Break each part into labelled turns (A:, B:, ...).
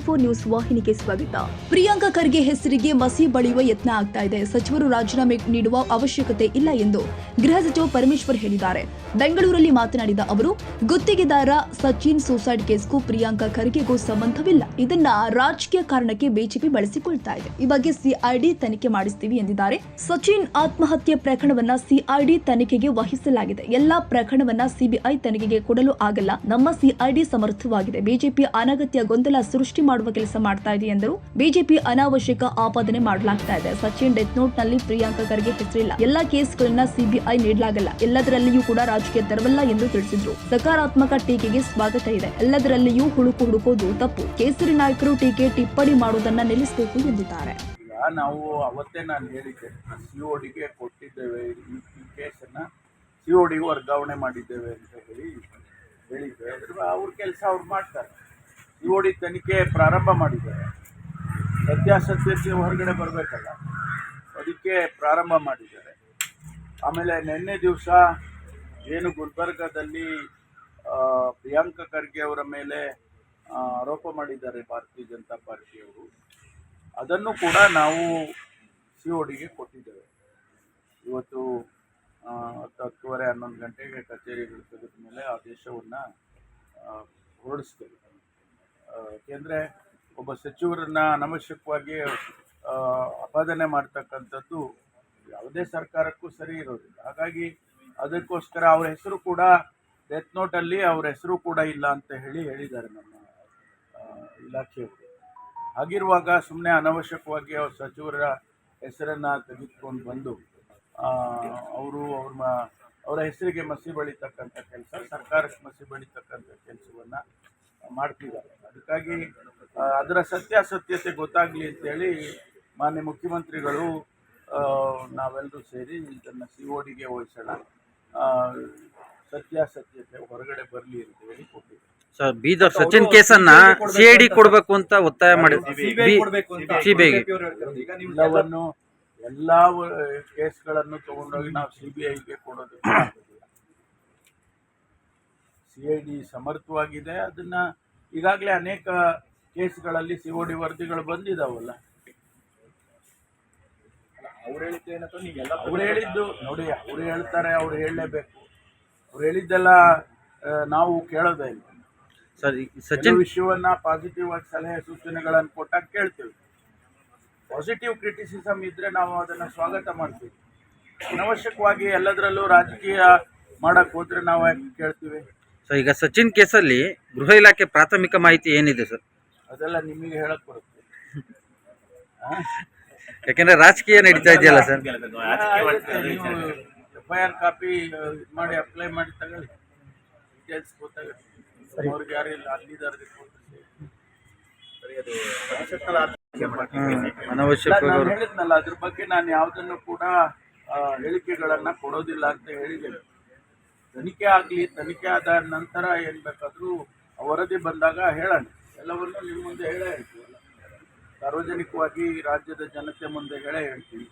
A: TV twenty news ವಾಹಿನಿಗೆ ಸ್ವಾಗತ. ಪ್ರಿಯಾಂಕಾ ಖರ್ಗೆ ಹೆಸರಿಗೆ ಮಸಿ ಬಳಿಯುವ ಯತ್ನ ಆಗ್ತಾ ಇದೆ. ಸಚಿವರು ರಾಜೀನಾಮೆ ನೀಡುವ ಅವಶ್ಯಕತೆ ಇಲ್ಲ ಎಂದು ಗೃಹ ಸಚಿವ ಪರಮೇಶ್ವರ್ ಹೇಳಿದ್ದಾರೆ. ಬೆಂಗಳೂರಲ್ಲಿ ಮಾತನಾಡಿದ ಅವರು, ಗುತ್ತಿಗೆದಾರ ಸಚಿನ್ ಸೂಸೈಡ್ ಕೇಸ್ಗೂ ಪ್ರಿಯಾಂಕಾ ಖರ್ಗೆಗೂ ಸಂಬಂಧವಿಲ್ಲ. ಇದನ್ನ ರಾಜಕೀಯ ಕಾರಣಕ್ಕೆ ಬಿಜೆಪಿ ಬಳಸಿಕೊಳ್ತಾ ಇದೆ. ಈ ಬಗ್ಗೆ ಸಿಐಡಿ ತನಿಖೆ ಮಾಡಿಸ್ತೀವಿ ಎಂದಿದ್ದಾರೆ. ಸಚಿನ್ ಆತ್ಮಹತ್ಯೆ ಪ್ರಕರಣವನ್ನ ಸಿಐಡಿ ತನಿಖೆಗೆ ವಹಿಸಲಾಗಿದೆ. ಎಲ್ಲಾ ಪ್ರಕರಣವನ್ನ ಸಿಬಿಐ ತನಿಖೆಗೆ ಕೊಡಲು ಆಗಲ್ಲ. ನಮ್ಮ ಸಿಐಡಿ ಸಮರ್ಥವಾಗಿದೆ. ಬಿಜೆಪಿ ಅನಗತ್ಯ ಗೊಂದಲ ಸೃಷ್ಟಿ ಮಾಡುವ ಕೆಲಸ ಮಾಡ್ತಾ ಇದೆ ಎಂದರು. ಬಿಜೆಪಿ ಅನಾವಶ್ಯಕ ಆಪಾದನೆ ಮಾಡಲಾಗ್ತಾ ಇದೆ. ಸಚಿನ್ ಡೆತ್ ನೋಟ್ನಲ್ಲಿ ಪ್ರಿಯಾಂಕಾ ಖರ್ಗೆ ಹೆಸರಿಲ್ಲ. ಎಲ್ಲಾ ಕೇಸ್ಗಳನ್ನ ಸಿಬಿಐ ನೀಡಲಾಗಲ್ಲ. ಎಲ್ಲದರಲ್ಲಿಯೂ ಕೂಡ ರಾಜಕೀಯ ತರವಲ್ಲ ಎಂದು ತಿಳಿಸಿದ್ರು. ಸಕಾರಾತ್ಮಕ ಟೀಕೆಗೆ ಸ್ವಾಗತ ಇದೆ. ಎಲ್ಲದರಲ್ಲಿಯೂ ಹುಡುಕು ಹುಡುಕೋದು ತಪ್ಪು. ಕೇಸರಿ ನಾಯಕರು ಟೀಕೆ ಟಿಪ್ಪಣಿ ಮಾಡುವುದನ್ನ ನಿಲ್ಲಿಸಬೇಕು ಎಂದಿದ್ದಾರೆ.
B: ನಾವು ಅವತ್ತೇ ನಾನು ಹೇಳಿದ್ದೆ. ಸಿ ಒ ಕೊಟ್ಟಿದ್ದೇವೆ. ಈ ಕೇಸನ್ನ ಕೇಸನ್ನು ಸಿ ಒ ವರ್ಗಾವಣೆ ಮಾಡಿದ್ದೇವೆ ಅಂತ ಹೇಳಿ ಹೇಳಿದ್ದೆ. ಅವ್ರ ಕೆಲಸ ಅವ್ರು ಮಾಡ್ತಾರೆ. ಸಿ ಒ ಡಿ ತನಿಖೆ ಪ್ರಾರಂಭ ಮಾಡಿದ್ದಾರೆ. ಸತ್ಯಾಸತ್ಯತೆ ಹೊರಗಡೆ ಬರಬೇಕಲ್ಲ. ಅದಕ್ಕೆ ಪ್ರಾರಂಭ ಮಾಡಿದ್ದಾರೆ. ಆಮೇಲೆ ನಿನ್ನೆ ದಿವಸ ಏನು ಗುಲ್ಬರ್ಗಾದಲ್ಲಿ ಪ್ರಿಯಾಂಕ ಖರ್ಗೆ ಅವರ ಮೇಲೆ ಆರೋಪ ಮಾಡಿದ್ದಾರೆ ಭಾರತೀಯ ಜನತಾ ಪಾರ್ಟಿಯವರು. ಅದನ್ನು ಕೂಡ ನಾವು ಸಿ ಒ ಡಿಗೆ ಕೊಟ್ಟಿದ್ದೇವೆ. ಇವತ್ತು ಹತ್ತು ಹತ್ತುವರೆ ಹನ್ನೊಂದು ಗಂಟೆಗೆ ಕಚೇರಿಗಳು ತೆಗೆದ ಮೇಲೆ ಆದೇಶವನ್ನು ಹೊರಡಿಸ್ತೇವೆ ಏಕೆಂದರೆ ಒಬ್ಬ ಸಚಿವರನ್ನ ಅನವಶ್ಯಕವಾಗಿ ಅಪಾದನೆ ಮಾಡ್ತಕ್ಕಂಥದ್ದು ಯಾವುದೇ ಸರ್ಕಾರಕ್ಕೂ ಸರಿ ಇರೋದಿಲ್ಲ. ಹಾಗಾಗಿ ಅದಕ್ಕೋಸ್ಕರ ಅವ್ರ ಹೆಸರು ಕೂಡ ಡೆತ್ ನೋಟಲ್ಲಿ ಅವ್ರ ಹೆಸರು ಕೂಡ ಇಲ್ಲ ಅಂತ ಹೇಳಿ ಹೇಳಿದ್ದಾರೆ ನಮ್ಮ ಇಲಾಖೆಯವರು. ಹಾಗಿರುವಾಗ ಸುಮ್ಮನೆ ಅನವಶ್ಯಕವಾಗಿ ಅವ್ರ ಸಚಿವರ ಹೆಸರನ್ನು ತೆಗೆದುಕೊಂಡು ಬಂದು ಅವರು ಅವ್ರ ಅವರ ಹೆಸರಿಗೆ ಮಸಿ ಬಳಿತಕ್ಕಂಥ ಕೆಲಸ, ಸರ್ಕಾರಕ್ಕೆ ಮಸಿ ಬಳಿತಕ್ಕಂಥ ಕೆಲಸವನ್ನು ಮಾಡ್ತಿದ್ದಾರೆ. ಅದಕ್ಕಾಗಿ ಅದರ ಸತ್ಯಾಸತ್ಯತೆ ಗೊತ್ತಾಗಲಿ ಅಂತೇಳಿ ಮಾನ್ಯ ಮುಖ್ಯಮಂತ್ರಿಗಳು ನಾವೆಲ್ಲರೂ ಸೇರಿ ಇದನ್ನು ಸಿ ಒ ಡಿಗೆ ವಹಿಸೋಣ ಸತ್ಯಾಸತ್ಯತೆ ಹೊರಗಡೆ ಬರಲಿ ಅಂತ ಹೇಳಿ ಕೊಟ್ಟಿದ್ದಾರೆ.
C: ಸರ್ ಬೀದರ್ ಸಚಿನ್ ಕೇಸನ್ನ ಸಿಐಡಿ ಕೊಡಬೇಕು ಅಂತ ಒತ್ತಾಯ ಮಾಡಿ ಸಿಬಿಐಗೆ
B: ಎಲ್ಲವನ್ನು ಎಲ್ಲ ಕೇಸ್ಗಳನ್ನು ತಗೊಂಡೋಗಿ ನಾವು ಸಿಬಿಐಗೆ ಕೊಡೋದು. ಸಿ ಐ ಡಿ ಸಮರ್ಥವಾಗಿದೆ. ಅದನ್ನ ಈಗಾಗಲೇ ಅನೇಕ ಕೇಸ್ಗಳಲ್ಲಿ ಸಿ ಒ ಡಿ ವರದಿಗಳು ಬಂದಿದಾವಲ್ಲ. ಅವ್ರು ಹೇಳಿದ್ದು ನೋಡಿ ಅವ್ರು ಹೇಳ್ತಾರೆ ಅವ್ರು ಹೇಳಲೇಬೇಕು. ಅವ್ರು ಹೇಳಿದ್ದೆಲ್ಲ ನಾವು ಕೇಳೋದೇ ಇಲ್ಲ.
C: ಸರ್ ಸಚಿನ್
B: ವಿಷಯವನ್ನ ಪಾಸಿಟಿವ್ ಆಗಿ ಸಲಹೆ ಸೂಚನೆಗಳನ್ನು ಕೊಟ್ಟಾಗ ಕೇಳ್ತೀವಿ. ಪಾಸಿಟಿವ್ ಕ್ರಿಟಿಸಿಸಮ್ ಇದ್ರೆ ನಾವು ಅದನ್ನ ಸ್ವಾಗತ ಮಾಡ್ತೀವಿ. ಅನವಶ್ಯಕವಾಗಿ ಎಲ್ಲದರಲ್ಲೂ ರಾಜಕೀಯ ಮಾಡಕ್ ಹೋದ್ರೆ ನಾವು ಯಾಕೆ ಕೇಳ್ತೀವಿ.
C: ಸರ್ ಈಗ ಸಚಿನ್ ಕೇಸಲ್ಲಿ ಗೃಹ ಇಲಾಖೆ ಪ್ರಾಥಮಿಕ ಮಾಹಿತಿ ಏನಿದೆ ಸರ್
B: ಅದೆಲ್ಲ ನಿಮಗೆ ಹೇಳಕ್ ಬರುತ್ತೆ.
C: ಯಾಕೆಂದ್ರೆ ರಾಜಕೀಯ ನಡೀತಾ ಇದೆಯಲ್ಲ sir
B: F I R copy ಮಾಡಿ ಅಪ್ಲೈ ಮಾಡಿ ತಗೊಳ್ಳಿ. ಡೀಟೇಲ್ಸ್ ಗೊತ್ತಾಗುತ್ತೆ. ಅವ್ರಿಗೆ ಯಾರು ಇಲ್ಲ ಅಲ್ಲಿದ್ದಾರೆ
C: ಅನವಶ್ಯಕ
B: ಅದ್ರ ಬಗ್ಗೆ ನಾನು ಯಾವುದನ್ನು ಕೂಡ ಹೇಳಿಕೆಗಳನ್ನ ಕೊಡೋದಿಲ್ಲ ಅಂತ ಹೇಳಿದ್ದೇನೆ. ತನಿಖೆ ಆಗಲಿ ತನಿಖೆ ಆದ ನಂತರ ಏನು ಬೇಕಾದರೂ ವರದಿ ಬಂದಾಗ ಹೇಳೋಣ. ಎಲ್ಲವನ್ನು ನಿಮ್ಮ ಮುಂದೆ ಹೇಳೇ ಹೇಳ್ತೀವಲ್ಲ ಸಾರ್ವಜನಿಕವಾಗಿ ರಾಜ್ಯದ ಜನತೆ ಮುಂದೆ ಹೇಳೇ ಹೇಳ್ತೀವಿ.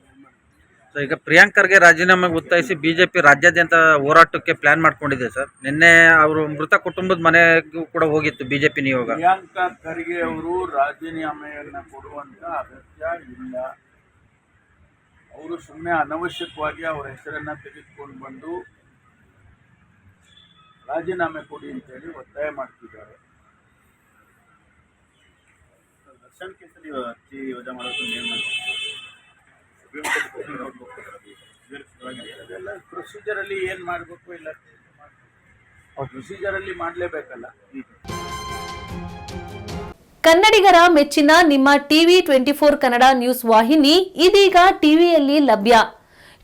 C: ಸೊ ಈಗ ಪ್ರಿಯಾಂಕರ್ಗೆ ರಾಜೀನಾಮೆಗೆ ಒತ್ತಾಯಿಸಿ ಬಿಜೆಪಿ ರಾಜ್ಯಾದ್ಯಂತ ಹೋರಾಟಕ್ಕೆ ಪ್ಲಾನ್ ಮಾಡ್ಕೊಂಡಿದೆ ಸರ್ ನಿನ್ನೆ ಅವರು ಮೃತ ಕುಟುಂಬದ ಮನೆಗೂ ಕೂಡ ಹೋಗಿತ್ತು ಬಿಜೆಪಿ ನಿಯೋಗ.
B: ಪ್ರಿಯಾಂಕಾ ಖರ್ಗೆ ಅವರು ರಾಜೀನಾಮೆಯನ್ನು ಕೊಡುವಂತ ಅಗತ್ಯ ಇಲ್ಲ. ಅವರು ಸುಮ್ಮನೆ ಅನವಶ್ಯಕವಾಗಿ ಅವರ ಹೆಸರನ್ನ ತೆಗೆದುಕೊಂಡು ಬಂದು ರಾಜೀನಾಮೆ ಕೊಡಿ ಅಂತೇಳಿ ಒತ್ತಾಯ ಮಾಡ್ತಿದ್ದಾರೆ.
D: ದರ್ಶನ್ ಕೇಸಲ್ಲಿ ಅರ್ಜಿ ವಜಾ ಮಾಡೋದು
B: ಅದೆಲ್ಲ ಪ್ರೊಸೀಜರಲ್ಲಿ ಏನು ಮಾಡಬೇಕು ಇಲ್ಲ ಪ್ರೊಸೀಜರಲ್ಲಿ ಮಾಡಲೇಬೇಕಲ್ಲ.
E: ಕನ್ನಡಿಗರ ಮೆಚ್ಚಿನ ನಿಮ್ಮ TV twenty four Kannada news ವಾಹಿನಿ ಇದೀಗ ಟಿವಿಯಲ್ಲಿ ಲಭ್ಯ.